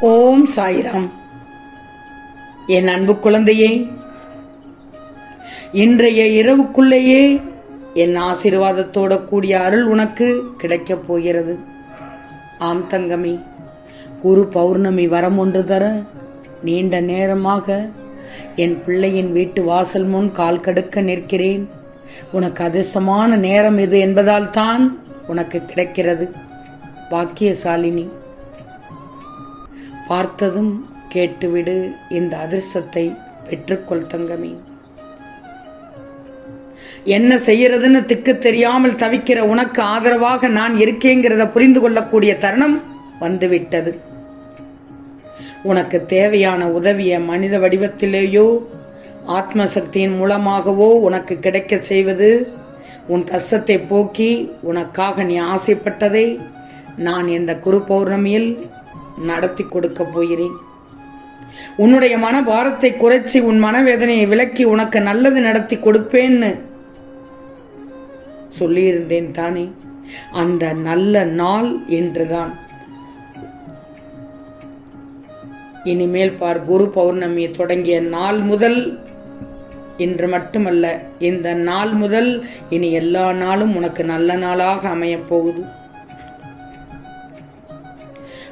ஓம் சாய்ராம். என் அன்பு குழந்தையே இன்றைய இரவுக்குள்ளேயே என் ஆசீர்வாதத்தோட கூடிய அருள் உனக்கு கிடைக்கப் போகிறது. ஆம் தங்கமே குரு பௌர்ணமி வரம் ஒன்று தர நீண்ட நேரமாக என் பிள்ளையின் வீட்டு வாசல் முன் கால் கடுக்க நிற்கிறேன். உனக்கு அதிர்ஷ்டமான நேரம் இது என்பதால் தான் உனக்கு கிடைக்கிறது. பாக்கியசாலினி பார்த்ததும் கேட்டுவிடு இந்த அதிர்ஷ்டத்தை பெற்றுக்கொள் தங்கமே. என்ன செய்யறதுன்னு திக்கு தெரியாமல் தவிக்கிற உனக்கு ஆதரவாக நான் இருக்கேங்கிறத புரிந்து கொள்ளக்கூடிய தருணம் வந்துவிட்டது. உனக்கு தேவையான உதவிய மனித வடிவத்திலேயோ ஆத்ம சக்தியின் மூலமாகவோ உனக்கு கிடைக்க செய்வது உன் கஷ்டத்தை போக்கி உனக்காக நீ ஆசைப்பட்டதை நான் இந்த குரு பௌர்ணமியில் நடத்தி கொடுக்க போகிறேன். உன்னுடைய மனபாரத்தை குறைச்சி உன் மனவேதனையை விலக்கி உனக்கு நல்லது நடத்தி கொடுப்பேன்னு சொல்லியிருந்தேன் தானே. அந்த நல்ல நாள் என்றுதான். இனிமேல் பார் குரு பௌர்ணமி தொடங்கிய நாள் முதல் என்று மட்டுமல்ல இந்த நாள் முதல் இனி எல்லா நாளும் உனக்கு நல்ல நாளாக அமையப் போகுது.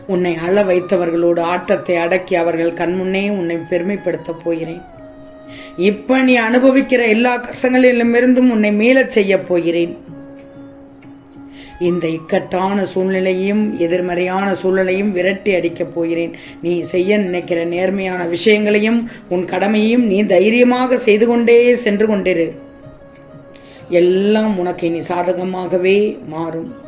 உன்னை அழ வைத்தவர்களோடு ஆட்டத்தை அடக்கி அவர்கள் கண்முன்னே உன்னை பெருமைப்படுத்தப் போகிறேன். இப்ப நீ அனுபவிக்கிற எல்லா கஷ்டங்களிலுமிருந்தும் உன்னை மீளச் செய்யப் போகிறேன். இந்த இக்கட்டான சூழ்நிலையும் எதிர்மறையான சூழ்நிலையும் விரட்டி அடிக்கப் போகிறேன். நீ செய்ய நினைக்கிற நேர்மையான விஷயங்களையும் உன் கடமையையும் நீ தைரியமாக செய்து கொண்டே சென்று கொண்டிரு. எல்லாம் உனக்கு இனி சாதகமாகவே மாறும்.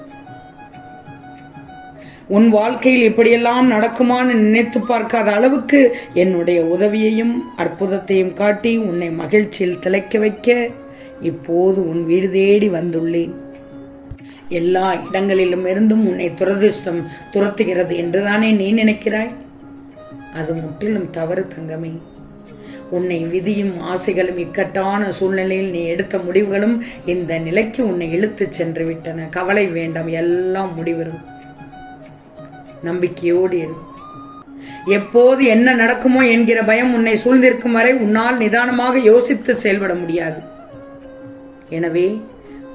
உன் வாழ்க்கையில் இப்படியெல்லாம் நடக்குமான்னு நினைத்து பார்க்காத அளவுக்கு என்னுடைய உதவியையும் அற்புதத்தையும் காட்டி உன்னை மகிழ்ச்சியில் திளைக்க வைக்க இப்போது உன் வீடு தேடி வந்துள்ளேன். எல்லா இடங்களிலும் இருந்தும் உன்னை துரதிருஷ்டம் துரத்துகிறது என்றுதானே நீ நினைக்கிறாய்? அது முற்றிலும் தவறு தங்கமே. உன்னை விதியும் ஆசைகளும் இக்கட்டான சூழ்நிலையில் நீ எடுத்த முடிவுகளும் இந்த நிலைக்கு உன்னை இழுத்துச் சென்று விட்டன. கவலை வேண்டாம் எல்லாம் முடிவரும். நம்பிக்கையோடு இரு. எப்போது என்ன நடக்குமோ என்கிற பயம் உன்னை சூழ்ந்திருக்கும் வரை உன்னால் நிதானமாக யோசித்து செயல்பட முடியாது. எனவே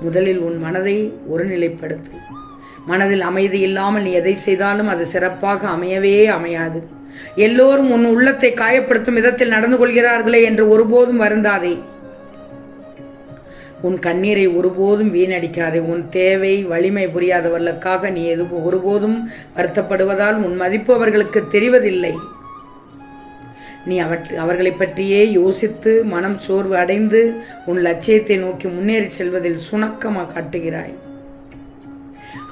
முதலில் உன் மனதை ஒருநிலைப்படுத்து. மனதில் அமைதி இல்லாமல் நீ எதை செய்தாலும் அது சிறப்பாக அமையவே அமையாது. எல்லோரும் உன் உள்ளத்தை காயப்படுத்தும் விதத்தில் நடந்து கொள்கிறார்களே என்று ஒருபோதும் வருந்தாதே. உன் கண்ணீரை ஒருபோதும் வீணடிக்காதே. உன் தேவை வலிமை புரியாதவர்களுக்காக நீ எது ஒருபோதும் வருத்தப்படுவதால் உன் மதிப்பு அவர்களுக்கு தெரிவதில்லை. நீ அவற் அவர்களை பற்றியே யோசித்து மனம் சோர்வு அடைந்து உன் லட்சியத்தை நோக்கி முன்னேறி செல்வதில் சுணக்கமாக காட்டுகிறாய்.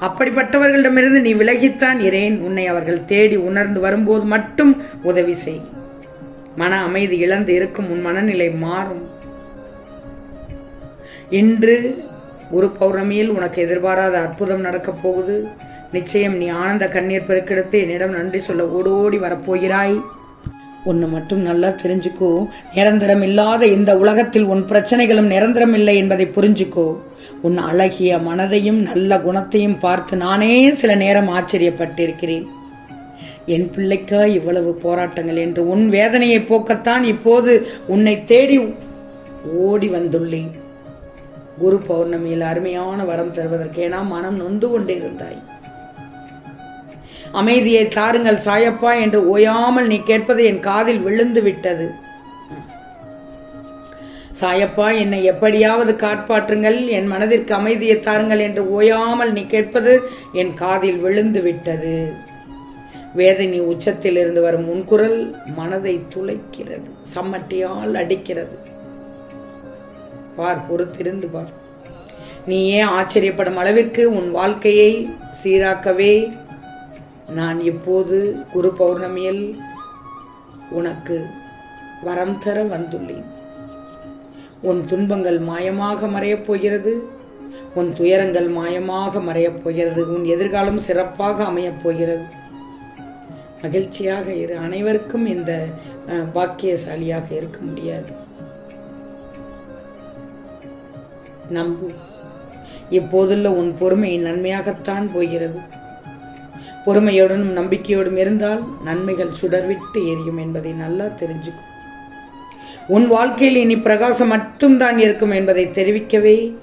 அப்படிப்பட்டவர்களிடமிருந்து நீ விலகித்தான் இரேன் உன்னை அவர்கள் தேடி உணர்ந்து வரும்போது மட்டும் உதவி செய். மன அமைதி இழந்து இருக்கும் உன் மனநிலை மாறும். இன்று குரு பௌர்ணமியில் உனக்கு எதிர்பாராத அற்புதம் நடக்கப் போகுது. நிச்சயம் நீ ஆனந்த கண்ணீர் பெருக்கெடுத்து என்னிடம் நன்றி சொல்ல ஓடோடி வரப்போகிறாய். ஒன்று மட்டும் நல்லா தெரிஞ்சுக்கோ. நிரந்தரம் இல்லாத இந்த உலகத்தில் உன் பிரச்சனைகளும் நிரந்தரம் இல்லை என்பதை புரிஞ்சுக்கோ. உன் அழகிய மனதையும் நல்ல குணத்தையும் பார்த்து நானே சில நேரம் ஆச்சரியப்பட்டிருக்கிறேன். என் பிள்ளைக்கா இவ்வளவு போராட்டங்கள் என்று உன் வேதனையை போக்கத்தான் இப்போது உன்னை தேடி ஓடி வந்துள்ளேன். குரு பௌர்ணமியில் அருமையான வரம் தருவதற்கேனா மனம் நொந்து கொண்டிருந்தாய் அமைதியை தாருங்கள் சாயப்பா என்று ஓயாமல் நீ கேட்பது என் காதில் விழுந்து விட்டது. சாயப்பா என்னை எப்படியாவது காப்பாற்றுங்கள் என் மனதிற்கு அமைதியை தாருங்கள் என்று ஓயாமல் நீ கேட்பது என் காதில் விழுந்து விட்டது. வேதனி உச்சத்தில் இருந்து வரும் முன்குரல் மனதை துளைக்கிறது சம்மட்டியால் அடிக்கிறது. பார் பொறுத்திருந்து பார். நீயே ஆச்சரியப்படும் அளவிற்கு உன் வாழ்க்கையை சீராக்கவே. நான் இப்போது குரு பௌர்ணமியில் உனக்கு வரம் தர வந்துள்ளேன். உன் துன்பங்கள் மாயமாக மறையப் போகிறது. உன் துயரங்கள் மாயமாக மறையப் போகிறது. உன் எதிர்காலம் சிறப்பாக அமையப் போகிறது. மகிழ்ச்சியாக இரு. அனைவருக்கும் இந்த பாக்கியசாலியாக இருக்க முடியாது. நம்பு. இப்போதுள்ள உன் பொறுமை நன்மையாகத்தான் போகிறது. பொறுமையுடனும் நம்பிக்கையோடும் இருந்தால் நன்மைகள் சுடர்விட்டு எரியும் என்பதை நல்லா தெரிஞ்சுக்கும் உன் வாழ்க்கையில் இனி பிரகாசம் மட்டும்தான் இருக்கும் என்பதை தெரிவிக்கவே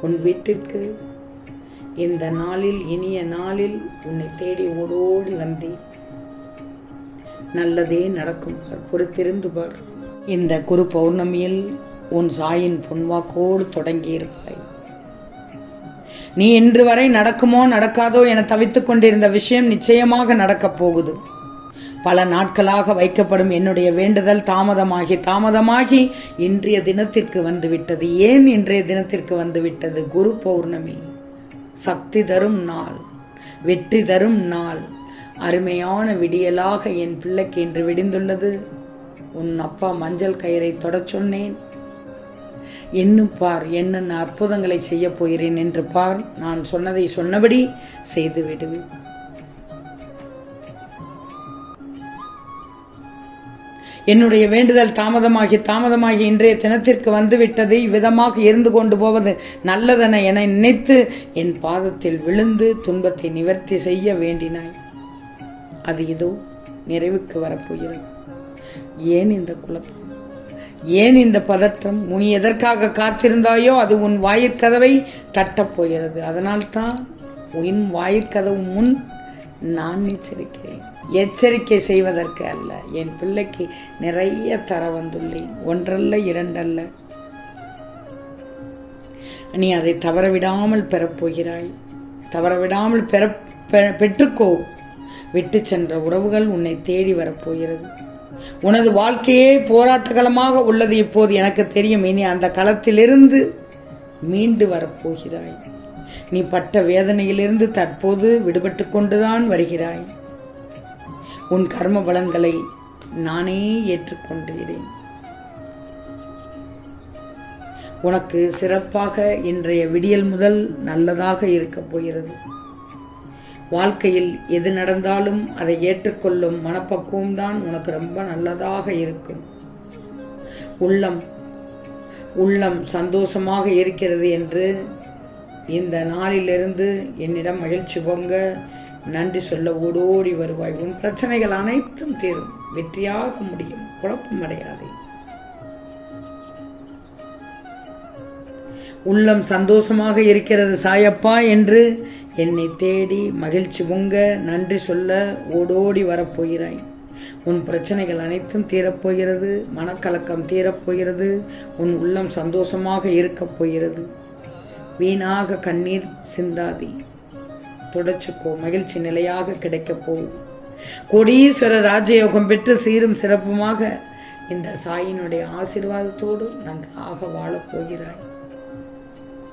உன் வீட்டிற்கு இந்த நாளில் இனிய நாளில் உன்னை தேடி ஓடோடி வந்தேன். நல்லதே நடக்கும் பார் பொறுத்திருந்து பார். இந்த குரு பௌர்ணமியில் உன் சாயின் பொன்வாக்கோடு தொடங்கியிருப்பாய். நீ இன்று வரை நடக்குமோ நடக்காதோ என தவித்துக் கொண்டிருந்த விஷயம் நிச்சயமாக நடக்கப் போகுது. பல நாட்களாக வைக்கப்படும் என்னுடைய வேண்டுதல் தாமதமாகி தாமதமாகி இன்றைய தினத்திற்கு வந்துவிட்டது. ஏன் இன்றைய தினத்திற்கு வந்துவிட்டது? குரு பௌர்ணமி. சக்தி தரும் நாள். வெற்றி தரும் நாள். அருமையான விடியலாக என் பிள்ளைக்கு இன்று விடிந்துள்ளது. உன் அப்பா மஞ்சள் கயிறை தொடச் சொன்னேன். என்னும் பார் என்னென்ன அற்புதங்களை செய்ய போகிறேன் என்று பார் நான் சொன்னதை சொன்னபடி செய்து விடுவேன் என்னுடைய வேண்டுதல் தாமதமாகி தாமதமாகி இன்றைய தினத்திற்கு வந்துவிட்டது இவ்விதமாக இருந்து கொண்டு போவது நல்லதென என நினைத்து என் பாதத்தில் விழுந்து துன்பத்தை நிவர்த்தி செய்ய வேண்டினாய். அது இதோ நிறைவுக்கு வரப்போகிறது. ஏன் இந்த குழப்பம்? ஏன் இந்த பதற்றம்? உன் எதற்காக காத்திருந்தாயோ அது உன் வாயிற்கதவை தட்டப் போகிறது. அதனால்தான் உன் வாயிற்கதவு முன் நான் எச்சரிக்கிறேன். எச்சரிக்கை செய்வதற்கு அல்ல. என் பிள்ளைக்கு நிறைய தர வந்துள்ளேன். ஒன்றல்ல இரண்டல்ல. நீ அதை தவறவிடாமல் பெறப்போகிறாய் தவறவிடாமல் பெற பெற்றுக்கோ. விட்டு சென்ற உறவுகள் உன்னை தேடி வரப்போகிறது உனது வாழ்க்கையே போராட்டகலமாக உள்ளது இப்போது எனக்கு தெரியும். இனி அந்த களத்திலிருந்து மீண்டு வரப்போகிறாய். நீ பட்ட வேதனையிலிருந்து தற்போது விடுபட்டு கொண்டுதான் வருகிறாய். உன் கர்ம பலன்களை நானே ஏற்றுக்கொண்டிருக்கிறேன் உனக்கு சிறப்பாக இன்றைய விடியல் முதல் நல்லதாக இருக்கப் போகிறது. வாழ்க்கையில் எது நடந்தாலும் அதை ஏற்றுக்கொள்ளும் மனப்பக்குவம் தான் உனக்கு ரொம்ப நல்லதாக இருக்கும். உள்ளம் உள்ளம் சந்தோஷமாக இருக்கிறது என்று இந்த நாளிலிருந்து என்னிடம் மகிழ்ச்சி பொங்க நன்றி சொல்ல ஓடோடி வருவாய். உன் பிரச்சனைகள் அனைத்தும் தீரும். வெற்றியாக முடியும். குழப்பம் அடையாதே உள்ளம் சந்தோஷமாக இருக்கிறது சாயப்பா என்று என்னை தேடி மகிழ்ச்சி பொங்க நன்றி சொல்ல ஓடோடி வரப்போகிறாய். உன் பிரச்சனைகள் அனைத்தும் தீரப்போகிறது மனக்கலக்கம் தீரப்போகிறது உன் உள்ளம் சந்தோஷமாக இருக்கப் போகிறது. வீணாக கண்ணீர் சிந்தாதி தொடச்சுக்கோ மகிழ்ச்சி நிலையாக கிடைக்கப் போகுது கோடீஸ்வர ராஜயோகம் பெற்று சீரும் சிறப்புமாக இந்த சாயினுடைய ஆசீர்வாதத்தோடு நன்றாக வாழப் போகிறாய்.